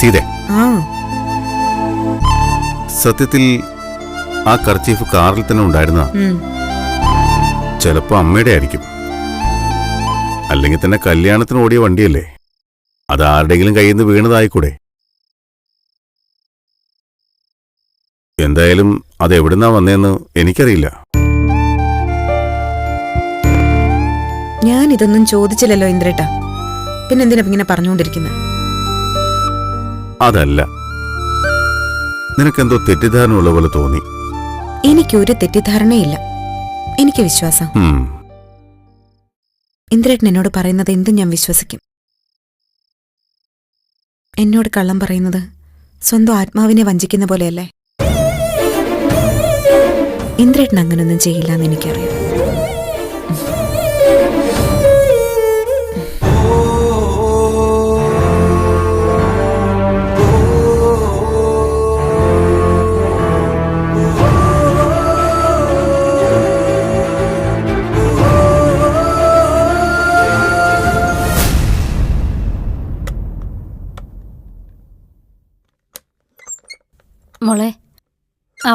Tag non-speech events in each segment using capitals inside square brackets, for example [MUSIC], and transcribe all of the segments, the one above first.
സീതെ. സത്യത്തിൽ ആ കർച്ചീഫ് കാറിൽ തന്നെ ഉണ്ടായിരുന്ന. ചിലപ്പോ അമ്മയുടെ ആയിരിക്കും. അല്ലെങ്കിൽ തന്നെ കല്യാണത്തിന് ഓടിയ വണ്ടിയല്ലേ? അത് ആരുടെങ്കിലും കയ്യിൽ നിന്ന് വീണതായിക്കൂടെ? എന്തായാലും അത് എവിടുന്നാ വന്നതെന്ന് എനിക്കറിയില്ല. ഞാൻ ഇതൊന്നും ചോദിച്ചില്ലല്ലോ ഇന്ദ്രേട്ട. പിന്നെന്തിനാ ഇങ്ങനെ പറഞ്ഞുകൊണ്ടിരിക്കുന്നത് അതല്ല. നിനക്കെന്തോ തെറ്റിദ്ധാരണ ഉള്ള പോലെ തോന്നി. എനിക്കൊരു തെറ്റിദ്ധാരണയില്ല. എനിക്ക് വിശ്വാസം. ഉം, ഇന്ദ്രേട്ടൻ എന്നോട് പറയുന്നത് എന്തും ഞാൻ വിശ്വസിക്കും. എന്നോട് കള്ളം പറയുന്നത് സ്വന്തം ആത്മാവിനെ വഞ്ചിക്കുന്ന പോലെയല്ലേ? ഇന്ദ്രേട്ടൻ അങ്ങനൊന്നും ചെയ്യില്ല എന്ന് എനിക്കറിയാം.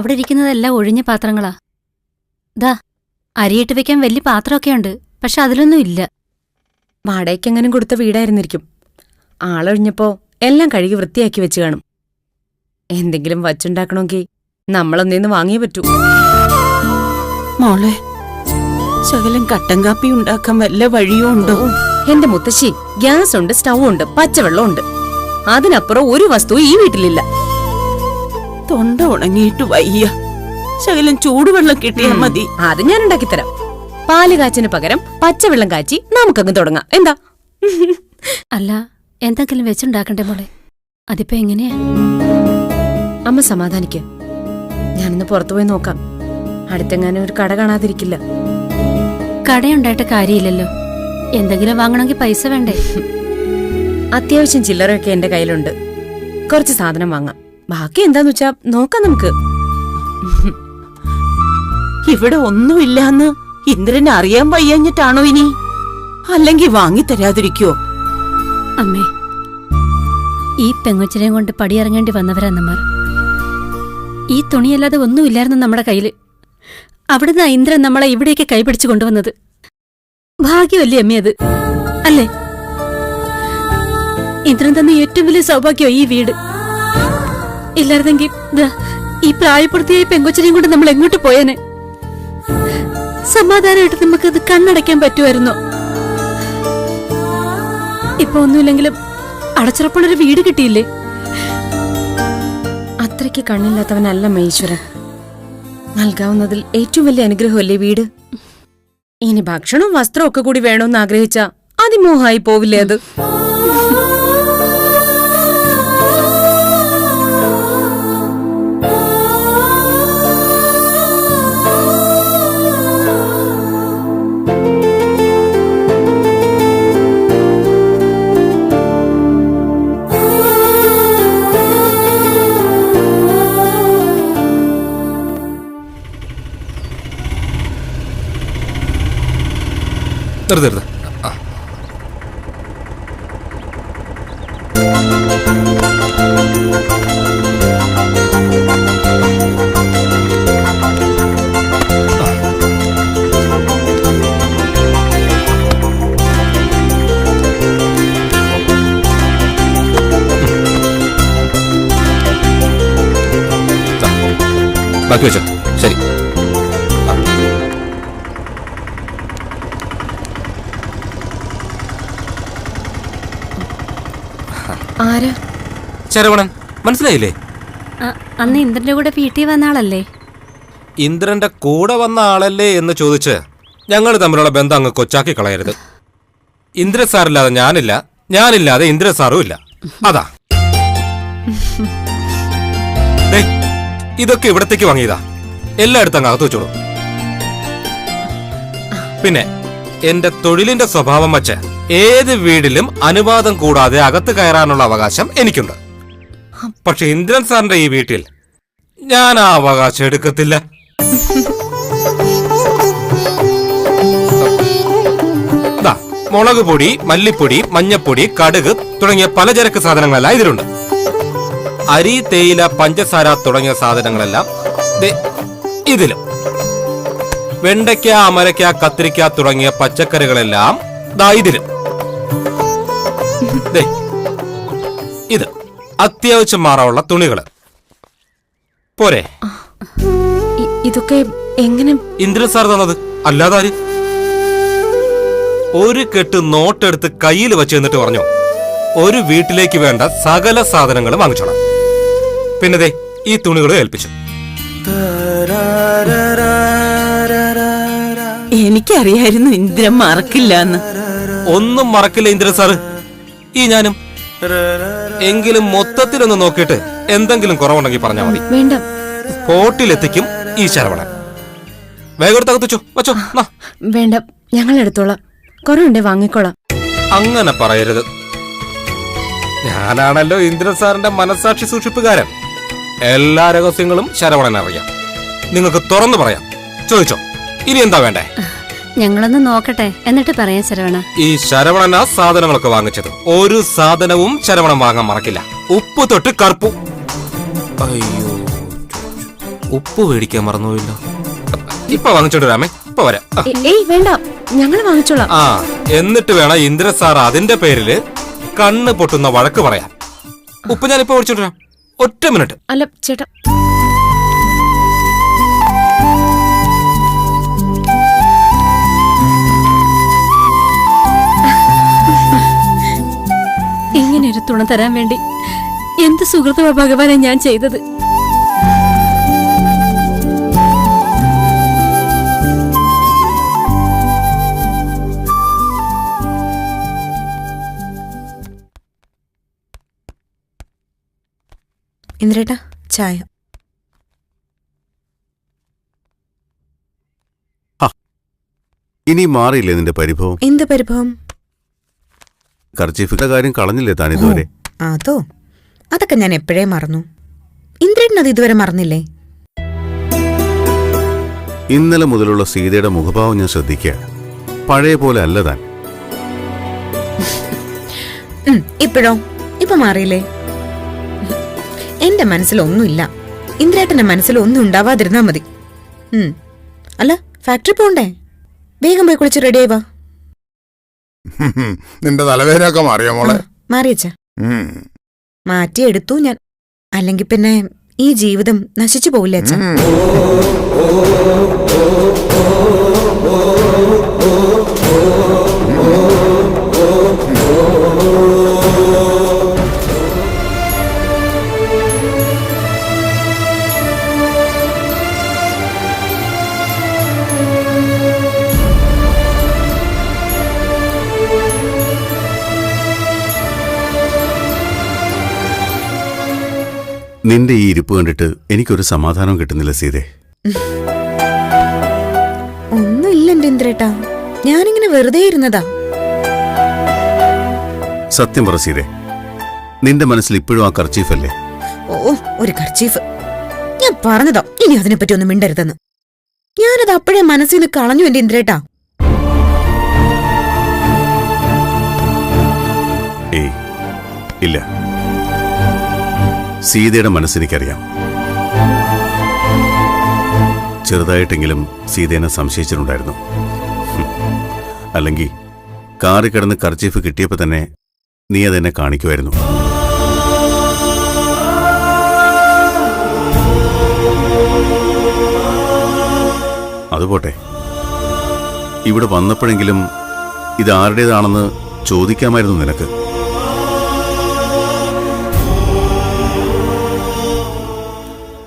അവിടെ ഇരിക്കുന്നതെല്ലാം ഒഴിഞ്ഞ പാത്രങ്ങളാ. ദാ അരിയിട്ട് വെക്കാൻ വലിയ പാത്രമൊക്കെ ഉണ്ട് പക്ഷെ അതിലൊന്നും ഇല്ല. വാടകയ്ക്കെങ്ങനും കൊടുത്ത വീടായിരുന്നിരിക്കും. ആളൊഴിഞ്ഞപ്പോ എല്ലാം കഴുകി വൃത്തിയാക്കി വെച്ച് കാണും. എന്തെങ്കിലും വച്ചുണ്ടാക്കണമെങ്കിൽ നമ്മളൊന്നേന്ന് വാങ്ങിയേ പറ്റൂ. മോളെ ശകലം കട്ടൻ കാപ്പി ഉണ്ടാക്കാൻ വല്ല വഴിയോ ഉണ്ടോ? എന്റെ മുത്തശ്ശി ഗ്യാസ് ഉണ്ട് സ്റ്റൗ ഉണ്ട് പച്ചവെള്ളം ഉണ്ട് അതിനപ്പുറം ഒരു വസ്തു ഈ വീട്ടിലില്ല. തൊണ്ട ഉണങ്ങിയിട്ട് വയ്യ. ശകലം ചൂടുവെള്ളം കിട്ടിയാൽ മതി. അത് ഞാൻ ഉണ്ടാക്കി തരാം പാൽ കാച്ചിന് പകരം പച്ചവെള്ളം കാച്ചി നമുക്കങ്ങ് തുടങ്ങാം. എന്താ? അല്ല എന്തെങ്കിലും വെച്ചുണ്ടാക്കണ്ടേ മോളെ? അതിപ്പോ എങ്ങനെയാ? അമ്മ സമാധാനിക്ക. ഞാനിന്ന് പുറത്തുപോയി നോക്കാം. അടുത്തെങ്ങാനും ഒരു കട കാണാതിരിക്കില്ല. കടയുണ്ടായിട്ട് കാര്യമില്ലല്ലോ. എന്തെങ്കിലും വാങ്ങണമെങ്കിൽ പൈസ വേണ്ടേ? അത്യാവശ്യം ചില്ലറയൊക്കെ എന്റെ കയ്യിലുണ്ട്. കുറച്ച് സാധനം വാങ്ങാം. ബാക്കി എന്താന്ന് വെച്ചാ നോക്കാം നമുക്ക്. ഇവിടെ ഒന്നുമില്ലാന്ന് ഇന്ദ്രന് അറിയാൻ വയ്യാഞ്ഞിട്ടാണോ ഇനി? അല്ലെങ്കിൽ വാങ്ങിത്തരാതിരിക്കോ അമ്മേ ഈ പെങ്കൊച്ചിനെയും കൊണ്ട് പടിയിറങ്ങേണ്ടി വന്നവരാ നമ്മൾ. ഈ തുണിയല്ലാതെ ഒന്നുമില്ലായിരുന്നു നമ്മുടെ കയ്യിൽ. അവിടുന്ന് ഇന്ദ്രൻ നമ്മളെ ഇവിടേക്ക് കൈപിടിച്ചു കൊണ്ടുവന്നത്. ഭാഗ്യമല്ലേ അമ്മേ അത്? അല്ലേ? ഇന്ദ്രൻ തന്നെ ഏറ്റവും വലിയ സൗഭാഗ്യം ഈ വീട്. ഇല്ലായിരുന്നെങ്കിൽ ഈ പ്രായപ്പെടുത്തിയ ഈ പെങ്കൊച്ചിനെയും കൊണ്ട് നമ്മൾ എങ്ങോട്ട് പോയേനെ? സമാധാനമായിട്ട് നമുക്ക് ഇത് കണ്ണടയ്ക്കാൻ പറ്റുമായിരുന്നു. ഇപ്പൊ ഒന്നുമില്ലെങ്കിലും അടച്ചുറപ്പുള്ളൊരു വീട് കിട്ടിയില്ലേ? അത്രയ്ക്ക് കണ്ണില്ലാത്തവനല്ല മഹേശ്വരൻ. നൽകാവുന്നതിൽ ഏറ്റവും വലിയ അനുഗ്രഹമല്ലേ വീട്? ഇനി ഭക്ഷണവും വസ്ത്രവും ഒക്കെ കൂടി വേണമെന്ന് ആഗ്രഹിച്ച അതിമോഹമായി പോവില്ലേ അത്? ബാക്കി വെച്ചോ. ശരി. ആരാ? ശരവണൻ മനസ്സിലായില്ലേ? അന്ന് ഇന്ദ്രന്റെ കൂടെ വീട്ടിൽ വന്ന ആളല്ലേ? ഇന്ദ്രന്റെ കൂടെ വന്ന ആളല്ലേ എന്ന് ചോദിച്ച് ഞങ്ങൾ തമ്മിലുള്ള ബന്ധം അങ്ങ് കൊച്ചാക്കി കളയരുത്. ഇന്ദ്രൻ സാറില്ലാതെ ഞാനില്ല. ഞാനില്ലാതെ ഇന്ദ്രൻ സാറും ഇല്ല. അതാ. [LAUGHS] ഇതൊക്കെ ഇവിടത്തേക്ക് വാങ്ങിയതാ. എല്ലായിടത്തും അങ്ങ് അകത്ത് വെച്ചോളൂ. പിന്നെ എന്റെ തൊഴിലിന്റെ സ്വഭാവം വച്ച് ഏത് വീടിലും അനുവാദം കൂടാതെ അകത്ത് കയറാനുള്ള അവകാശം എനിക്കുണ്ട്. പക്ഷെ ഇന്ദ്രൻ സാറിന്റെ ഈ വീട്ടിൽ ഞാൻ ആ അവകാശം എടുക്കത്തില്ല. മുളക് പൊടി മല്ലിപ്പൊടി മഞ്ഞപ്പൊടി കടുക് തുടങ്ങിയ പലചരക്ക് സാധനങ്ങളെല്ലാം ഇതിലുണ്ട്. അരി തേയില പഞ്ചസാര തുടങ്ങിയ സാധനങ്ങളെല്ലാം ഇതിലും. വെണ്ടയ്ക്ക അമരയ്ക്ക കത്തിരിക്ക തുടങ്ങിയ പച്ചക്കറികളെല്ലാം ദാ ഇതിലും. ഇത് അത്യാവശ്യം മാറാനുള്ള തുണികൾ. പോരെ. ഇതൊക്കെ എങ്ങനെ ഇന്ദ്രൻ സാർ തന്നത് അല്ലാതെ ആര്? ഒരു കെട്ട് നോട്ടെടുത്ത് കയ്യിൽ വെച്ച് എന്നിട്ട് പറഞ്ഞു ഒരു വീട്ടിലേക്ക് വേണ്ട സകല സാധനങ്ങളും വാങ്ങിച്ചോളാം. പിന്നെ ദേ ഈ തുണികൾ ഏൽപ്പിച്ചു. എനിക്കറിയായിരുന്നു ഇന്ദ്രൻ മറക്കില്ല എന്ന് ഒന്നും മറക്കില്ല ഇന്ദ്രൻ സാറ് ഈ ഞാനും. എങ്കിലും മൊത്തത്തിലൊന്ന് നോക്കിയിട്ട് എന്തെങ്കിലും കുറവുണ്ടെങ്കിൽ പറഞ്ഞാൽ മതി. വേണ്ട. കോട്ടിലെത്തിക്കും ഈ ശരവണൻ വേഗം വച്ചോ. വേണ്ട. ഞങ്ങൾ എടുത്തോളാം. കുറവുണ്ടേ വാങ്ങിക്കോളാം. അങ്ങനെ പറയരുത്. ഞാനാണല്ലോ ഇന്ദ്രൻ സാറിന്റെ മനസാക്ഷി സൂക്ഷിപ്പുകാരൻ. എല്ലാ രഹസ്യങ്ങളും ശരവണൻ അറിയാം. നിങ്ങൾക്ക് തുറന്നു പറയാം. ചോദിച്ചോ ഇനി എന്താ വേണ്ടേ? ഞങ്ങളൊന്ന് നോക്കട്ടെ. എന്നിട്ട് പറയാം ശരവണ. ഈ ശരവണന സാധനങ്ങളൊക്കെ വാങ്ങിച്ചത്. ഒരു സാധനവും ശരവണൻ വാങ്ങാൻ മറക്കില്ല. ഉപ്പ് തൊട്ട് കറുപ്പു. അയ്യോ. ഉപ്പ് മേടിക്കാൻ മറന്നുപോയില്ലോ. ഇപ്പൊ വാങ്ങിച്ചോണ്ട് രാമേ ഇപ്പൊ വരാം. ഏയ് വേണ്ട. ഞങ്ങൾ വാങ്ങിച്ചോളാം. ആ എന്നിട്ട് വേണം ഇന്ദ്ര സാർ അതിന്റെ പേരിൽ കണ്ണ് പൊട്ടുന്ന വഴക്ക് പറയാൻ. ഉപ്പ് ഞാൻ ഇപ്പൊ ഒറ്റ മിനിറ്റ്. അല്ല ചേട്ടാ. ഇങ്ങനെ ഒരു തുണ തരാൻ വേണ്ടി എന്ത് സുഹൃത്തുവ ഭഗവാനെ ഞാൻ ചെയ്തത്? ഇന്ദ്രേട്ടാ ചായ. ഇനി മാറിയില്ലേ നിന്റെ പരിഭവം? എന്ത് പരിഭവം? കർച്ചീഫിന്റെ കാര്യം കളഞ്ഞില്ലേ താൻ ഇതുവരെ? അതോ? അതൊക്കെ ഞാൻ എപ്പോഴേ മറന്നു. ഇന്ദ്രൻ അത് ഇതുവരെ മറന്നില്ലേ? ഇന്നലെ മുതലുള്ള സീതയുടെ മുഖഭാവം ഞാൻ ശ്രദ്ധിക്കുക പഴയ പോലെ അല്ല താൻ. ഇപ്പോഴോ? ഇപ്പൊ മാറിയില്ലേ? എന്റെ മനസ്സിലൊന്നുമില്ല. ഇന്ദ്രേട്ടന്റെ മനസ്സിലൊന്നും ഉണ്ടാവാതിരുന്നാ മതി. ഉം. അല്ല ഫാക്ടറി പോണ്ടേ? വേഗം പോയി കുളിച്ച് റെഡി ആയിവാ [LAUGHS] നിന്റെ തലവേദനയൊക്കെ മാറിയോ മോളെ? മാറിയച്ച. മാറ്റിയെടുത്തു ഞാൻ. അല്ലെങ്കിൽ പിന്നെ ഈ ജീവിതം നശിച്ചു പോവില്ലേ അച്ഛൻ ഉം. നിന്റെ ഈ ഇരിപ്പ് കണ്ടിട്ട് എനിക്കൊരു സമാധാനം കിട്ടുന്നില്ല സീതേ. ഒന്നുമില്ല എന്റെ ഇന്ദ്രേട്ടാ. ഞാനിങ്ങനെ വെറുതെ ഇരുന്നതാ. സത്യം പറ സീതേ. നിന്റെ മനസ്സിൽ ഇപ്പോഴും ആ കർച്ചീഫ് അല്ലേ? ഓ ഒരു കർച്ചീഫ് ഞാൻ പറഞ്ഞതാ ഇനി അതിനെപ്പറ്റി ഒന്നും മിണ്ടരുതെന്ന്. ഞാനത് അപ്പോഴേ മനസ്സിൽ നിന്ന് കളഞ്ഞു എന്റെ ഇന്ദ്രേട്ടാ. ഏയ് ഇല്ല. സീതയുടെ മനസ്സെനിക്കറിയാം. ചെറുതായിട്ടെങ്കിലും സീതേനെ സംശയിച്ചിട്ടുണ്ടായിരുന്നു. അല്ലെങ്കിൽ കാറി കിടന്ന് കർച്ചീഫ് കിട്ടിയപ്പോൾ തന്നെ നീ അതെന്നെ കാണിക്കുമായിരുന്നു അതുപോട്ടെ ഇവിടെ വന്നപ്പോഴെങ്കിലും ഇത് ആരുടേതാണെന്ന് ചോദിക്കാമായിരുന്നു നിനക്ക്.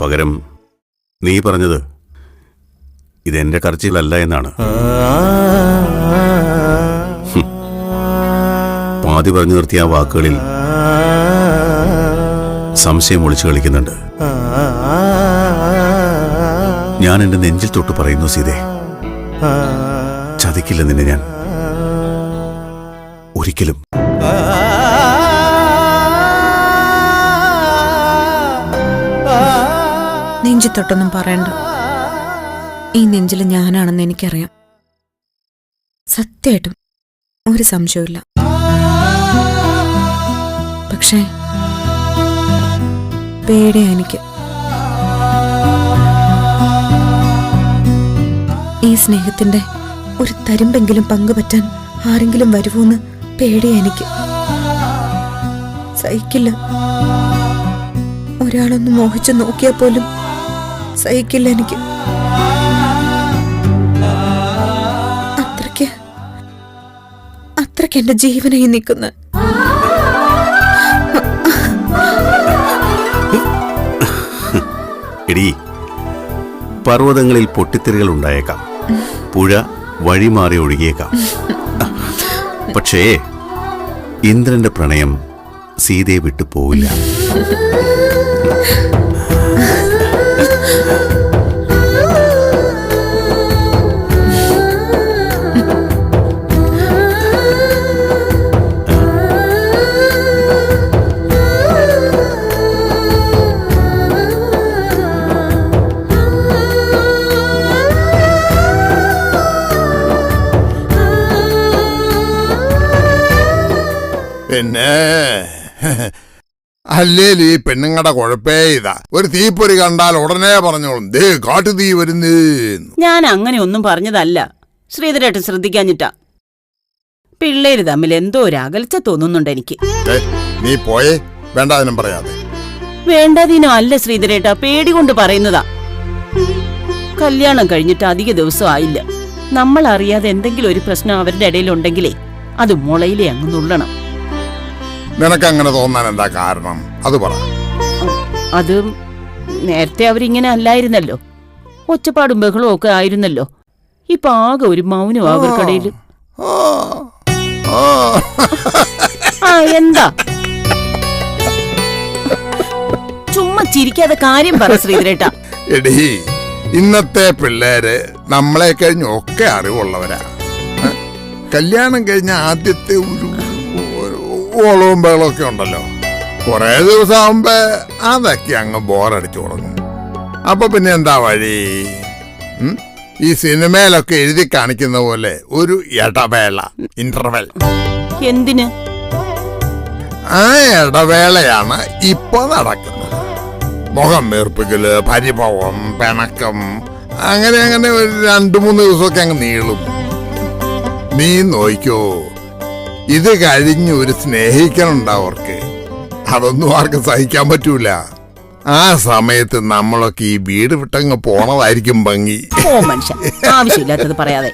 പകരം നീ പറഞ്ഞത് ഇതെന്റെ കർച്ചിലല്ല എന്നാണ്. പാതി പറഞ്ഞു നിർത്തിയ ആ വാക്കുകളിൽ സംശയം ഒളിച്ചു കളിക്കുന്നുണ്ട്. ഞാൻ എന്റെ നെഞ്ചിൽ തൊട്ട് പറയുന്നു സീതേ. ചതിക്കില്ല നിന്നെ ഞാൻ. ഒരിക്കലും. നെഞ്ചിത്തൊട്ടൊന്നും പറയണ്ട. ഈ നെഞ്ചിൽ ഞാനാണെന്ന് എനിക്കറിയാം. സത്യമായിട്ടും ഒരു സംശയമില്ല പക്ഷേ പേടിയാ എനിക്ക്. ഈ സ്നേഹത്തിന്റെ ഒരു തരുമ്പെങ്കിലും പങ്കുപറ്റാൻ ആരെങ്കിലും വരുമോന്ന് പേടിയാ എനിക്ക്. സഹിക്കില്ല. ഒരാളൊന്ന് മോഹിച്ചു നോക്കിയാൽ പോലും സഹിക്കില്ല എനിക്ക്. അത്രയ്ക്ക് അത്രയ്ക്ക് എന്റെ ജീവനായി നിൽക്കുന്ന. പർവതങ്ങളിൽ പൊട്ടിത്തെറികൾ ഉണ്ടായേക്കാം. പുഴ വഴിമാറി ഒഴുകിയേക്കാം. പക്ഷേ ഇന്ദ്രന്റെ പ്രണയം സീതയെ വിട്ടു പോവില്ല. പിന്നെ അല്ലേലും ഈ പെണ്ണുങ്ങളുടെ കുഴപ്പേ ഇതാ. ഒരു തീപ്പൊരി കണ്ടാൽ ഉടനെ പറഞ്ഞോളും. ദേ കാട്ടു തീ വരുന്നേ ഞാൻ അങ്ങനെ ഒന്നും പറഞ്ഞതല്ല. ശ്രീധരേട്ടൻ ശ്രദ്ധിക്കാഞ്ഞിട്ടാ. പിള്ളേര് തമ്മിൽ എന്തോ ഒരു അകൽച്ച തോന്നുന്നുണ്ട് എനിക്ക്. നീ പോയേ. വേണ്ടാതിനും പറയാതെ. വേണ്ടാതീനോ അല്ല ശ്രീധരേട്ട പേടി കൊണ്ട് പറയുന്നതാ. കല്യാണം കഴിഞ്ഞിട്ട് അധിക ദിവസം ആയില്ല. നമ്മൾ അറിയാതെ എന്തെങ്കിലും ഒരു പ്രശ്നം അവരുടെ ഇടയിൽ ഉണ്ടെങ്കിലേ അത് മുളയിലെ അങ്ങ് നുള്ളണം. നിനക്ക് അങ്ങനെ തോന്നാൻ എന്താ കാരണം? അത് പറ. അത് നേരത്തെ അവരിങ്ങനെ അല്ലായിരുന്നല്ലോ. ഒച്ചപ്പാടും ബഹളവും ഒക്കെ ആയിരുന്നല്ലോ. ഇപ്പൊ ആകെ ഒരു മൗനം അവർക്കിടയിൽ ആ, ആ. ആ എന്താ? ചുമ്മാ ചിരിക്കാതെ കാര്യം പറ ശ്രീധരേട്ട. എടീ ഇന്നത്തെ പിള്ളേര് നമ്മളെ കഴിഞ്ഞ ഒക്കെ അറിവുള്ളവരാ. കല്യാണം കഴിഞ്ഞ ആദ്യത്തെ ഒരു ഓളവും ഉണ്ടല്ലോ. കുറെ ദിവസം ആവുമ്പോ അതൊക്കെ അങ്ങ് ബോറടിച്ചു തുടങ്ങും. അപ്പൊ പിന്നെ എന്താ വഴി? ഈ സിനിമയിലൊക്കെ എഴുതി കാണിക്കുന്ന പോലെ ഒരു ഇടവേള ഇന്റർവെൽ എന്തിന്? ആ ഇടവേളയാണ് ഇപ്പൊ നടക്കുന്നത്. മുഖം വീർപ്പിക്കൽ പരിഭവം പിണക്കം അങ്ങനെ അങ്ങനെ ഒരു രണ്ടു മൂന്ന് ദിവസമൊക്കെ അങ്ങ് നീളും. നീ നോയിക്കോ ഇത് കഴിഞ്ഞ് ഒരു സ്നേഹിക്കണുണ്ടവർക്ക് അതൊന്നും ആർക്കും സഹിക്കാൻ പറ്റൂല. ആ സമയത്ത് നമ്മളൊക്കെ ഈ വീട് വിട്ടങ്ങ് പോണതായിരിക്കും ഭംഗി. ഓ മനുഷ്യ ആവശ്യമില്ലാത്തത് പറയാതെ.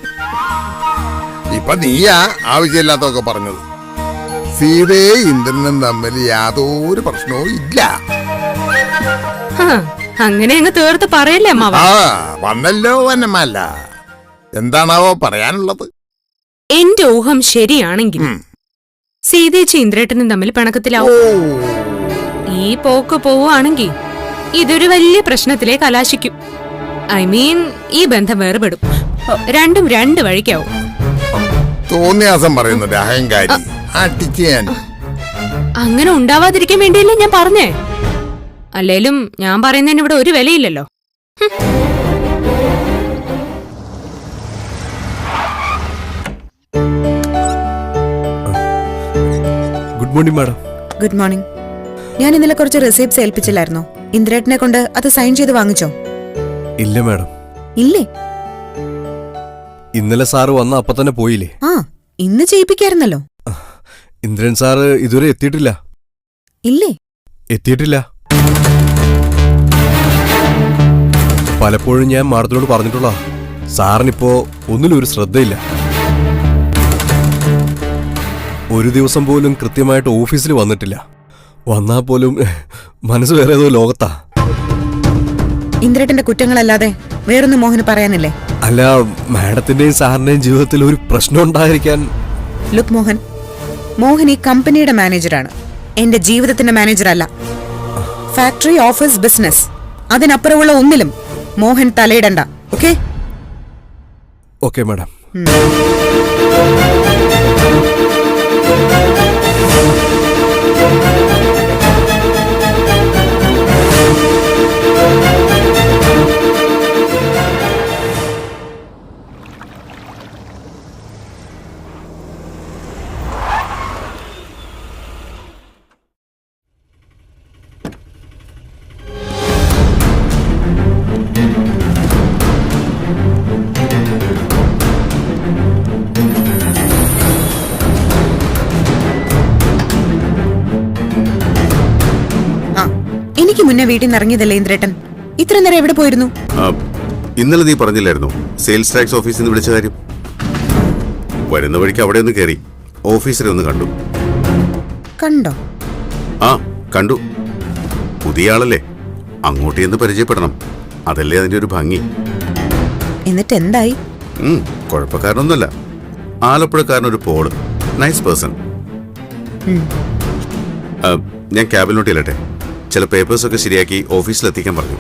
ഇപ്പൊ നീയാ ആവശ്യമില്ലാത്തൊക്കെ പറഞ്ഞത്. സീതയെ ഇന്ദ്രനും തമ്മിൽ യാതൊരു പ്രശ്നവും ഇല്ല. അങ്ങനെ അങ്ങ് തീർത്ത് പറയല്ലേ അമ്മാവ? ആ വന്നല്ലോ വന്നമ്മല്ല. എന്താണാവോ പറയാനുള്ളത്? എന്റെ ഊഹം ശരിയാണെങ്കിൽ. സീതേച്ചി ഇന്ദ്രേട്ടനും തമ്മിൽ പണക്കത്തിലാവും. ഈ പോക്ക് പോവുകയാണെങ്കിൽ ഇതൊരു വലിയ പ്രശ്നത്തിലെ കലാശിക്കും. ഐ മീൻ ഈ ബന്ധം വേർപെടും. രണ്ടും രണ്ട് വഴിക്കാവും. തോന്നിയാസം പറയുന്നത് അഹങ്കാരി അടിച്ച് ഞാൻ. അങ്ങനെ ഉണ്ടാവാതിരിക്കാൻ വേണ്ടിയല്ലേ ഞാൻ പറഞ്ഞേ? അല്ലേലും ഞാൻ പറയുന്നതിന് ഇവിടെ ഒരു വിലയില്ലല്ലോ. Good morning madam. Good morning. ഞാൻ ഇന്നലെ കുറച്ച് റെസിപ്റ്റ്സ് ഏൽപ്പിച്ചില്ലായിരുന്നോ. ഇന്ദ്രേട്ടനെ കൊണ്ട് അത് സൈൻ ചെയ്ത് വാങ്ങിച്ചോ? ഇല്ല മാഡം. ഇല്ലേ? ഇന്നലെ സാറ് വന്ന അപ്പൊ തന്നെ പോയില്ലേ? ആ ഇന്ന് ചെയ്യിപ്പിക്കായിരുന്നല്ലോ. ഇന്ദ്രൻ സാറ് ഇതുവരെ എത്തിയിട്ടില്ല. ഇല്ലേ? എത്തിയിട്ടില്ല. പലപ്പോഴും ഞാൻ മാഡത്തിനോട് പറഞ്ഞിട്ടുള്ള സാറിനിപ്പോ ഒന്നിലും ഒരു ശ്രദ്ധയില്ല. ഒരു ദിവസം പോലും കൃത്യമായിട്ട് ഓഫീസിൽ വന്നിട്ടില്ല. വന്നാ പോലും മനസ്സ് വേറെ ഏതോ ലോകത്താ. ഇന്ദ്രേട്ടന്റെ കുറ്റങ്ങളല്ലാതെ വേറൊന്നും മോഹന് പറയാനില്ലേ? അല്ല മാഡത്തിന്റെയും സാറിന്റെയും ജീവിതത്തിൽ ഒരു പ്രശ്നം ഉണ്ടായിരിക്കാൻ ലുക്ക് മോഹൻ മോഹൻ ഈ കമ്പനിയുടെ മാനേജറാണ്. എന്റെ ജീവിതത്തിന്റെ മാനേജർ അല്ല ഫാക്ടറി ഓഫീസ് ബിസിനസ്. അതിനപ്പുറമുള്ള ഒന്നിലും മോഹൻ തലയിടണ്ട. ഓക്കെ? Okay madam. എനിക്ക് മുന്നേ വീട്ടിൽ നിന്ന് ഇറങ്ങിയതല്ലേ ഇന്ദ്രേട്ടൻ? ഇത്ര നേരം എവിടെ പോയിരുന്നു? ഇന്നലെ നീ പറഞ്ഞില്ലായിരുന്നു? സെയിൽസ് ടാക്സ് ഓഫീസിൽ നിന്ന് വിളിച്ച കാര്യം? വരുന്ന വഴിക്ക് അവിടെ ഒന്ന് കയറി ഓഫീസറെ ഒന്ന് കണ്ടു. കണ്ടോ? ആ കണ്ടു. പുതിയ ആളല്ലേ. അങ്ങോട്ട് എന്ന് പരിചയപ്പെടണം. അതല്ലേ അതിന്റെ ഒരു ഭംഗി. എന്നിട്ട് എന്തായി? കുഴപ്പക്കാരനൊന്നുമല്ല. ആലപ്പുഴക്കാരൻ ഒരു പോൾ. Nice person. ഞാൻ ക്യാബിലോട്ട് ചെല്ലട്ടെ? ചില പേപ്പേഴ്സ് ഒക്കെ ശരിയാക്കി ഓഫീസിലെത്തിക്കാൻ പറഞ്ഞു.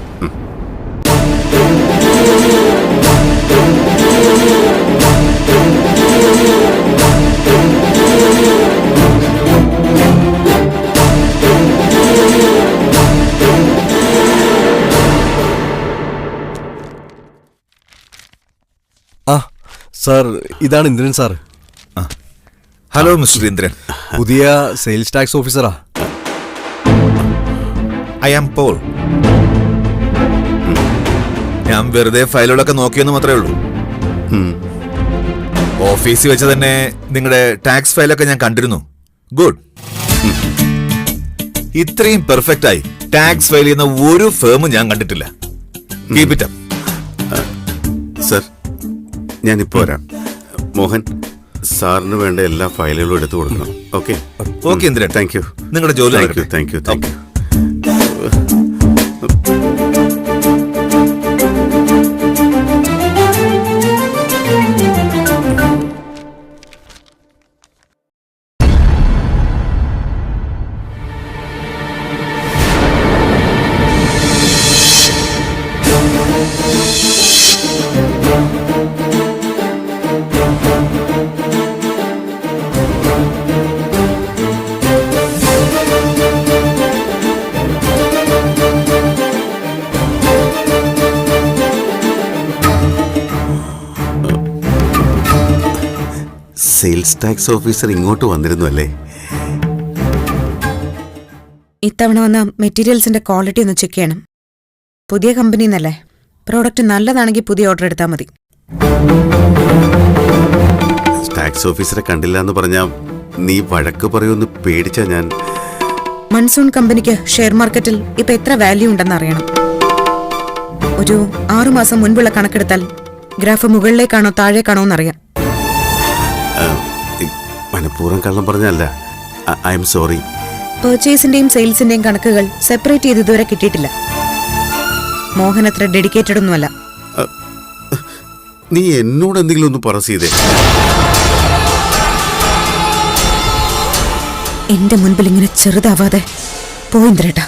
ആ സാർ ഇതാണ് Indran sir. Hello mister Indran. പുതിയ സെയിൽസ് ടാക്സ് ഓഫീസറാ ഐ ആം പോൾ ഞാൻ വെറുതെ ഫയലുകളൊക്കെ നോക്കിയെന്ന് മാത്രമേ ഉള്ളൂ. ഓഫീസിൽ വെച്ച് തന്നെ നിങ്ങളുടെ ടാക്സ് ഫയലൊക്കെ ഞാൻ കണ്ടിരുന്നു. ഗുഡ്. ഇത്രയും പെർഫെക്റ്റ് ആയി ടാക്സ് ഫയൽ ചെയ്യുന്ന ഒരു ഫേമും ഞാൻ കണ്ടിട്ടില്ല. കീപ് ഇറ്റ് സർ ഞാനിപ്പോ വരാം. മോഹൻ സാറിന് വേണ്ട എല്ലാ ഫയലുകളും എടുത്തു കൊടുക്കണം. Okay? Okay Indran thank you. നിങ്ങളുടെ ജോലി thank you. Thank you thank you. Sales tax officer ഇങ്ങോട്ട് വന്നിരുന്നു അല്ലേ? ഇത്തവണ വന്ന മെറ്റീരിയൽസിന്റെ ക്വാളിറ്റി ഒന്ന് ചെക്ക് ചെയ്യണം. പുതിയ കമ്പനി എന്നല്ലേ പ്രോഡക്റ്റ് നല്ലതാണെങ്കിൽ പുതിയ ഓർഡർ എടുത്താൽ മതി. ടാക്സ് ഓഫീസറെ കണ്ടില്ല എന്ന് പറഞ്ഞാ നീ വഴക്ക് പറയുമെന്ന് പേടിച്ച ഞാൻ. മൺസൂൺ കമ്പനിക്ക് ഷെയർ മാർക്കറ്റിൽ ഇപ്പൊ എത്ര വാല്യൂ ഉണ്ടെന്ന് അറിയണം. ഒരു ആറുമാസം മുൻപുള്ള കണക്കെടുത്താൽ ഗ്രാഫ് മുകളിലേക്കാണോ താഴേക്കാണോ എന്നറിയാം. മനഃപൂർവം കള്ളം പറഞ്ഞല്ല ഐ എം സോറി പർച്ചേസിന്റെയും സെയിൽസിന്റെയും കണക്കുകൾ സെപ്പറേറ്റ് ചെയ്ത് ഇതുവരെ കിട്ടിയിട്ടില്ല. മോഹൻ അത്ര ഡെഡിക്കേറ്റഡ് ഒന്നുമല്ല. നീ എന്നോട് എന്തെങ്കിലും ഒന്ന് പറ ചെയ്തേ എന്റെ മുൻപിൽ ഇങ്ങനെ ചെറുതാവാതെ പോയിന്ദ്രേട്ടാ